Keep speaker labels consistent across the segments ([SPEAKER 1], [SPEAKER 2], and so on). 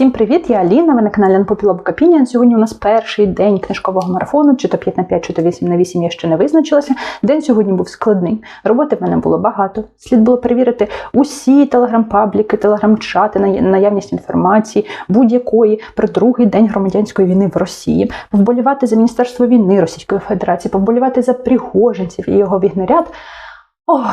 [SPEAKER 1] Всім привіт, я Аліна. Ви на каналі Unpopular Book. Сьогодні у нас перший день книжкового марафону, чи то 5 на 5, чи то 8 на 8, я ще не визначилася. День сьогодні був складний. Роботи в мене було багато. Слід було перевірити усі телеграм-пабліки, телеграм-чати, на наявність інформації будь-якої про другий день громадянської війни в Росії, повболівати за Міністерство війни Російської Федерації, повболівати за пригожинців і його вігнаряд. Ох,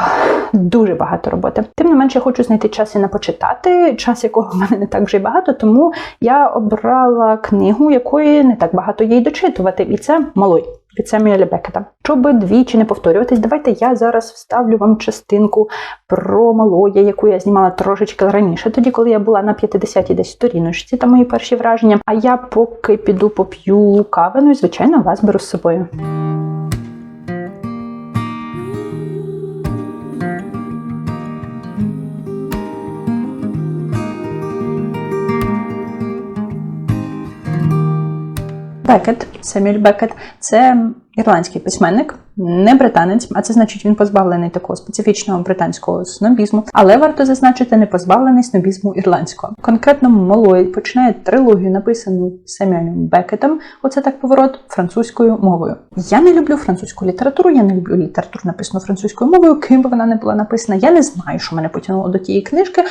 [SPEAKER 1] дуже багато роботи. Тим не менше, я хочу знайти час і на почитати, час якого в мене не так вже й багато, тому я обрала книгу, якої не так багато є й дочитувати, і це малой. Від Семюеля Бекета. Щоб двічі не повторюватись, давайте я зараз вставлю вам частинку про малоя, яку я знімала трошечки раніше, тоді, коли я була на 50-й десь сторіночці та мої перші враження. А я поки піду поп'ю кави, ну і звичайно вас беру з собою. Бекет, Семюель Бекет, це ірландський письменник, не британець, а це значить він позбавлений такого специфічного британського снобізму, але варто зазначити, не позбавлений снобізму ірландського. Конкретно Молой починає трилогію, написану Семюелем Бекетом. Оце так поворот французькою мовою. Я не люблю французьку літературу, я не люблю літературу, написану французькою мовою, ким би вона не була написана. Я не знаю, що мене потягнуло до тієї книжки.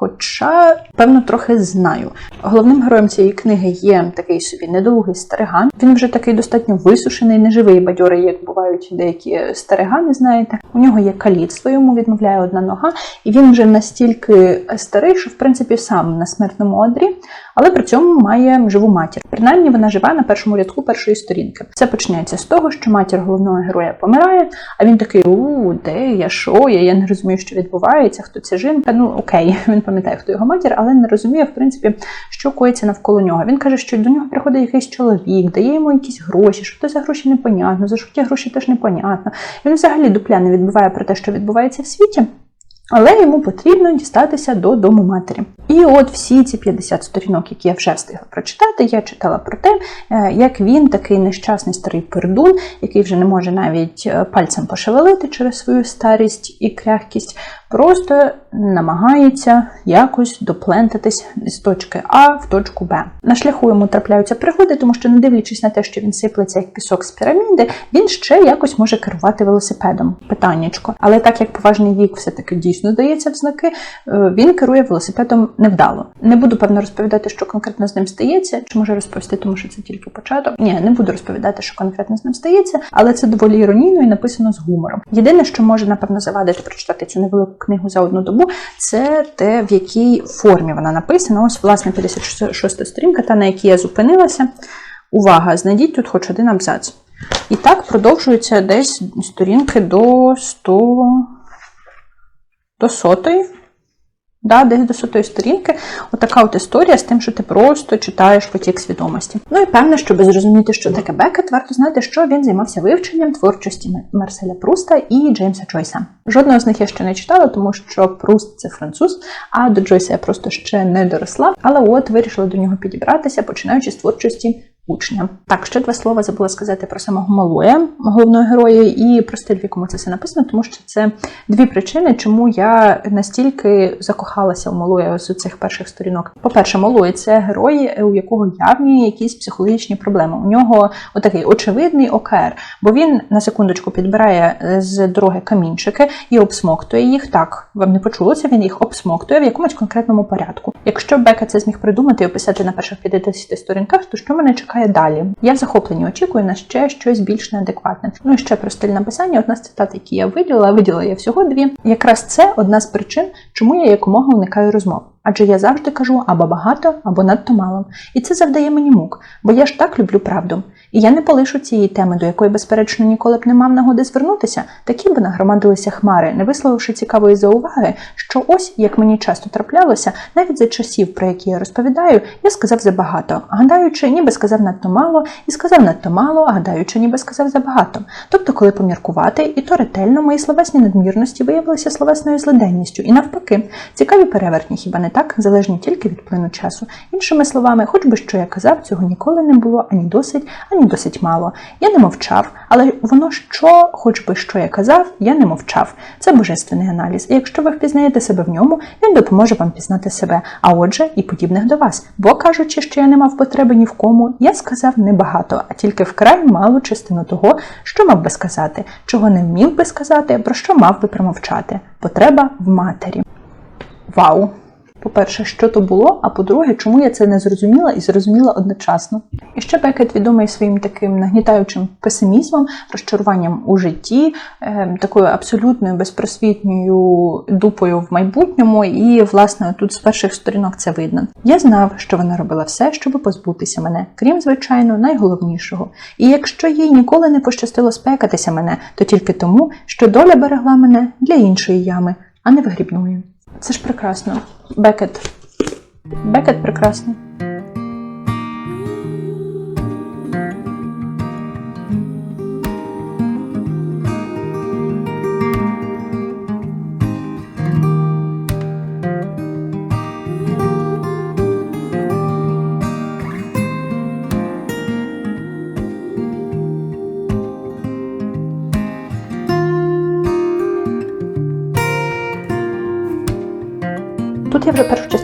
[SPEAKER 1] Хоча, певно, трохи знаю. Головним героєм цієї книги є такий собі недолугий стариган. Він вже такий достатньо висушений, неживий бадьорий, як бувають деякі старигани, знаєте. У нього є каліцтво, йому відмовляє одна нога, і він вже настільки старий, що в принципі сам на смертному одрі, але при цьому має живу матір. Принаймні вона живе на першому рядку першої сторінки. Це починається з того, що матір головного героя помирає, а він такий: у де я, що я? Я не розумію, що відбувається, хто ця жінка. Ну окей, він пам'ятає, хто його матір, але не розуміє, в принципі, що коїться навколо нього. Він каже, що до нього приходить якийсь чоловік, дає йому якісь гроші, що це за гроші непонятно, за що ті гроші теж непонятно. Він взагалі дупля не відбуває про те, що відбувається в світі. Але йому потрібно дістатися до дому матері. І от всі ці 50 сторінок, які я вже встигла прочитати, я читала про те, як він, такий нещасний старий пердун, який вже не може навіть пальцем пошевелити через свою старість і кряхкість, просто намагається якось доплентатись з точки А в точку Б. На шляху йому трапляються пригоди, тому що, не дивлячись на те, що він сиплеться як пісок з піраміди, він ще якось може керувати велосипедом. Питаннячко. Але так як поважний вік все-таки дійсно здається в знаки, він керує велосипедом невдало. Не буду певно розповідати, що конкретно з ним стається, чи може розповісти, тому що це тільки початок. Ні, не буду розповідати, що конкретно з ним стається, але це доволі іронійно і написано з гумором. Єдине, що може напевно завадити прочитати цю невелику книгу за одну добу, це те, в якій формі вона написана. Ось, власне, 56 сторінка, та на якій я зупинилася. Увага! Знайдіть тут хоч один абзац. І так продовжується десь сторінки до 100, до сотої. Да, десь до сотої сторінки, отака от історія з тим, що ти просто читаєш потік свідомості. Ну і певне, щоб зрозуміти, що таке Бекет, варто знати, що він займався вивченням творчості Марселя Пруста і Джеймса Джойса. Жодного з них я ще не читала, тому що Пруст це француз, а до Джойса я просто ще не доросла. Але от вирішила до нього підібратися, починаючи з творчості учня. Так, ще два слова забула сказати про самого Малоя, головного героя, і про стиль, в якому це все написано, тому що це дві причини, чому я настільки закохалася у Малоя з цих перших сторінок. По-перше, Малой це герой, у якого явні якісь психологічні проблеми. У нього отакий очевидний ОКР, бо він на секундочку підбирає з дороги камінчики і обсмоктує їх. Так, вам не почулося, він їх обсмоктує в якомусь конкретному порядку. Якщо Бека це зміг придумати і описати на перших 50 сторінках, то що мене чекає? Далі я в захопленні очікую на ще щось більш неадекватне. Ну і ще про стиль написання. Одна з цитат, які я виділила, виділила я всього дві. Якраз це одна з причин, чому я якомога уникаю розмов. Адже я завжди кажу або багато, або надто мало. І це завдає мені мук, бо я ж так люблю правду. І я не полишу цієї теми, до якої, безперечно, ніколи б не мав нагоди звернутися, такі б нагромадилися хмари, не висловивши цікавої зауваги, що ось, як мені часто траплялося, навіть за часів, про які я розповідаю, я сказав забагато, гадаючи, ніби сказав надто мало, і сказав надто мало, а гадаючи, ніби сказав забагато. Тобто, коли поміркувати, і то ретельно мої словесні надмірності виявилися словесною злиденністю, і навпаки, цікаві перевертні, хіба не так, залежні тільки від плину часу. Іншими словами, хоч би що я казав, цього ніколи не було ані досить, ані досить мало. Я не мовчав, але воно що, хоч би що я казав, я не мовчав. Це божественний аналіз. І якщо ви впізнаєте себе в ньому, він допоможе вам пізнати себе, а отже, і подібних до вас. Бо кажучи, що я не мав потреби ні в кому, я сказав небагато, а тільки вкрай малу частину того, що мав би сказати, чого не вмів би сказати, про що мав би промовчати. Потреба в матері. Вау! По-перше, що то було, а по-друге, чому я це не зрозуміла і зрозуміла одночасно. І ще Бекет відомий своїм таким нагнітаючим песимізмом, розчаруванням у житті, е, такою абсолютною безпросвітньою дупою в майбутньому, і, власне, тут з перших сторінок це видно. Я знав, що вона робила все, щоб позбутися мене, крім, звичайно, найголовнішого. І якщо їй ніколи не пощастило спекатися мене, то тільки тому, що доля берегла мене для іншої ями, а не вигрібної. Це ж прекрасно. Бекет. Бекет прекрасний.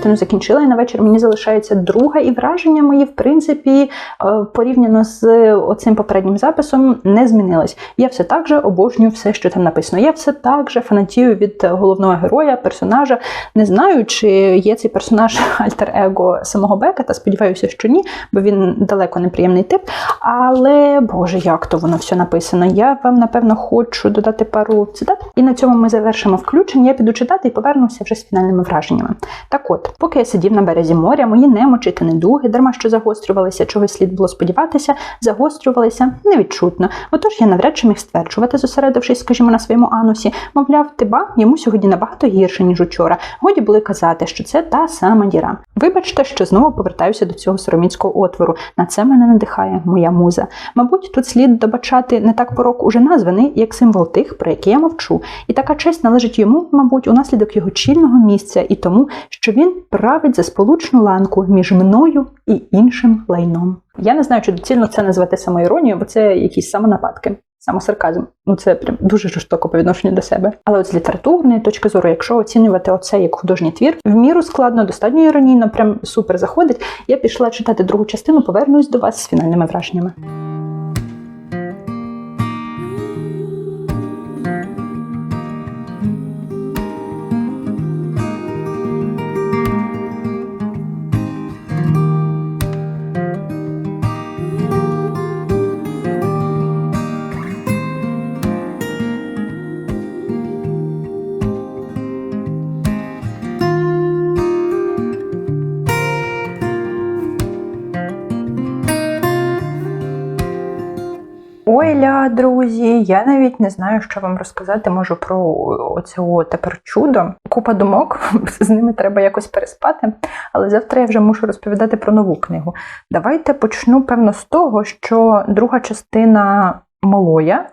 [SPEAKER 1] Частину закінчила, і на вечір мені залишається друга, і враження мої, в принципі, е, порівняно з оцим попереднім записом, не змінились. Я все так же обожнюю все, що там написано. Я все так же фанатію від головного героя, персонажа. Не знаю, чи є цей персонаж альтер-его самого Бекета. Сподіваюся, що ні, бо він далеко неприємний тип. Але Боже, як то воно все написано. Я вам напевно хочу додати пару цитат. І на цьому ми завершимо включення. Я піду читати і повернуся вже з фінальними враженнями. Так от, поки я сидів на березі моря, мої немочі та недуги, дарма що загострювалися, чогось слід було сподіватися, загострювалися невідчутно. Отож я навряд чи міг стверджувати, зосередившись, скажімо, на своєму анусі, мовляв, тиба йому сьогодні набагато гірше, ніж учора. Годі були казати, що це та сама діра. Вибачте, що знову повертаюся до цього сороміцького отвору. На це мене надихає моя муза. Мабуть, тут слід добачати не так порок уже названий, як символ тих, про які я мовчу. І така честь належить йому, мабуть, унаслідок його чільного місця і тому, що він править за сполучну ланку між мною і іншим лайном. Я не знаю, чи доцільно це назвати самоіронією, бо це якісь самонападки. Самосарказм. Ну це прям дуже жорстоко по відношенню до себе. Але от з літературної точки зору, якщо оцінювати оце як художній твір, в міру складно, достатньо іронійно, прям супер заходить. Я пішла читати другу частину, повернусь до вас з фінальними враженнями. Ой, ля, друзі, я навіть не знаю, що вам розказати можу про оце тепер чудо. Купа думок, з ними треба якось переспати. Але завтра я вже мушу розповідати про нову книгу. Давайте почну, певно, з того, що друга частина Молоя.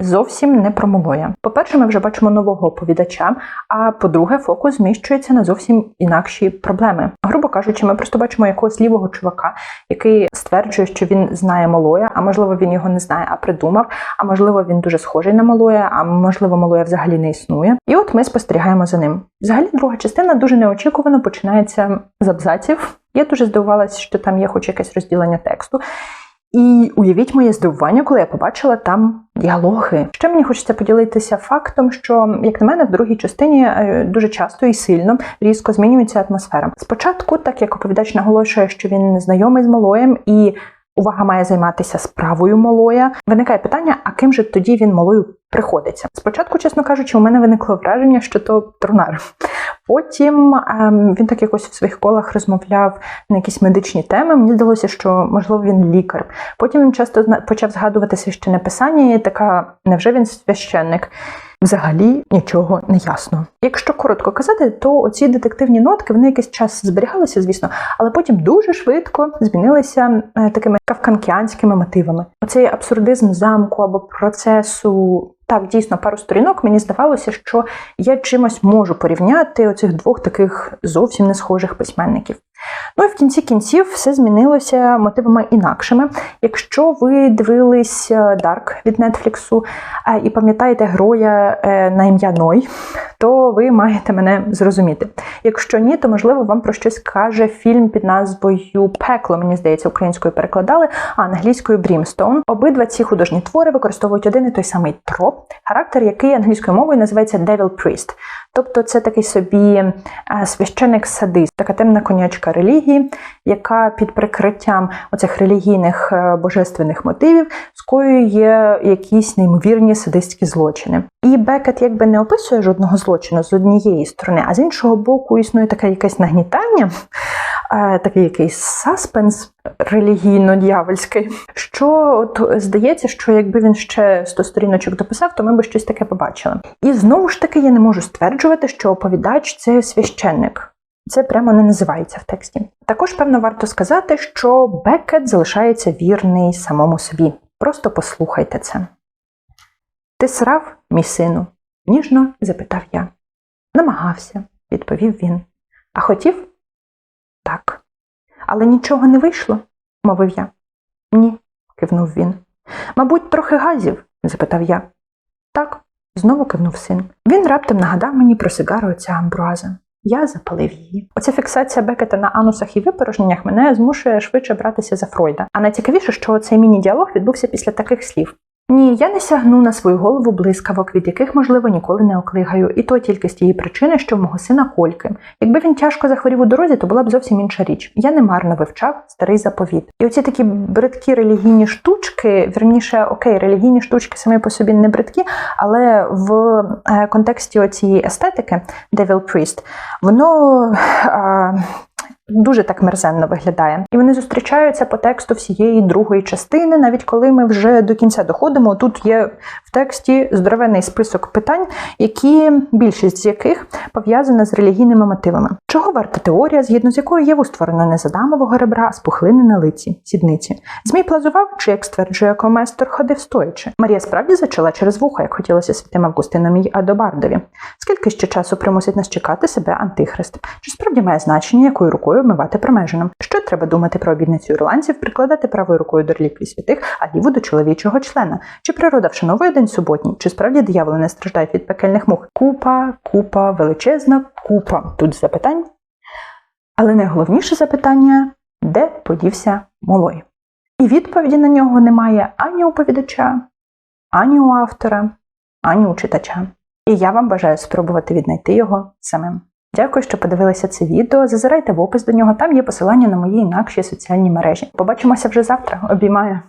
[SPEAKER 1] Зовсім не про Молоя. По-перше, ми вже бачимо нового оповідача, а по-друге, фокус зміщується на зовсім інакші проблеми. Грубо кажучи, ми просто бачимо якогось лівого чувака, який стверджує, що він знає Молоя, а можливо, він його не знає, а придумав. А можливо, він дуже схожий на Молоя, а можливо, Молоя взагалі не існує. І от ми спостерігаємо за ним. Взагалі, друга частина дуже неочікувано починається з абзаців. Я дуже здивувалася, що там є хоч якесь розділення тексту. І уявіть моє здивування, коли я побачила там діалоги. Ще мені хочеться поділитися фактом, що, як на мене, в другій частині е, дуже часто і сильно різко змінюється атмосфера. Спочатку, так як оповідач наголошує, що він знайомий з малоєм і. Увага має займатися справою малоя. Виникає питання, а ким же тоді він малою приходиться? Спочатку, чесно кажучи, у мене виникло враження, що то трунар. Потім ем, він так якось в своїх колах розмовляв на якісь медичні теми. Мені здалося, що можливо він лікар. Потім він часто почав згадувати священне писання, і така, невже він священник? Взагалі нічого не ясно. Якщо коротко казати, то оці детективні нотки вони якийсь час зберігалися, звісно, але потім дуже швидко змінилися е, такими кавканкіанськими мотивами. Оцей абсурдизм замку або процесу Так, дійсно, пару сторінок мені здавалося, що я чимось можу порівняти оцих двох таких зовсім не схожих письменників. Ну і в кінці кінців все змінилося мотивами інакшими. Якщо ви дивились е, Дарк від Нетфліксу е, і пам'ятаєте героя е, на ім'я Ной, то ви маєте мене зрозуміти. Якщо ні, то можливо вам про щось каже фільм під назвою Пекло, мені здається, українською перекладали, а англійською Брімстоун. Обидва ці художні твори використовують один і той самий троп, характер, який англійською мовою називається Devil Priest. Тобто це такий собі е, священик-садист, така темна конячка релігії, яка під прикриттям оцих релігійних е, божественних мотивів скоює якісь неймовірні садистські злочини. І Бекет якби не описує жодного злочину з однієї сторони, а з іншого боку існує таке якесь нагнітання, такий якийсь саспенс релігійно-д'явольський, що от здається, що якби він ще 100 сторіночок дописав, то ми би щось таке побачили. І знову ж таки я не можу стверджувати, що оповідач це священник. Це прямо не називається в тексті. Також, певно, варто сказати, що Бекет залишається вірний самому собі. Просто послухайте це. Ти срав, мій сину? ніжно запитав я. Намагався, відповів він. А хотів? Але нічого не вийшло, мовив я. Ні, кивнув він. Мабуть, трохи газів? запитав я. Так, знову кивнув син. Він раптом нагадав мені про сигару отця амбруаза. Я запалив її. Оця фіксація Бекета на анусах і випорожненнях мене змушує швидше братися за Фройда. А найцікавіше, що цей міні-діалог відбувся після таких слів. Ні, я не сягну на свою голову блискавок, від яких, можливо, ніколи не оклигаю, і то тільки з тієї причини, що в мого сина кольки. Якби він тяжко захворів у дорозі, то була б зовсім інша річ. Я немарно вивчав старий заповіт. І оці такі бридкі релігійні штучки, вірніше, окей, релігійні штучки самі по собі не бридкі, але в е, контексті оцієї естетики Devil Priest, воно. Е, Дуже так мерзенно виглядає, і вони зустрічаються по тексту всієї другої частини, навіть коли ми вже до кінця доходимо. Тут є в тексті здоровенний список питань, які більшість з яких пов'язана з релігійними мотивами. Чого варта теорія, згідно з якою Єву створено не з адамового ребра, а з пухлини на лиці, сідниці? Змій плазував, чи як стверджує коместор, ходив стоячи. Марія справді зачала через вухо, як хотілося святим Августином і Адобардові. Скільки ще часу примусить нас чекати себе антихрист? Чи справді має значення, якою рукою обмивати промежину? Що треба думати про обідницю ірландців, прикладати правою рукою до реліквій святих, а ліву до чоловічого члена? Чи природа вшановує день суботній? Чи справді дияволи не страждають від пекельних мух? Купа, купа, величезна купа. Тут запитань. Але найголовніше запитання де подівся Молой? І відповіді на нього немає ані у повідача, ані у автора, ані у читача. І я вам бажаю спробувати віднайти його самим. Дякую, що подивилися це відео. Зазирайте в опис до нього, там є посилання на мої інакші соціальні мережі. Побачимося вже завтра. Обіймаю!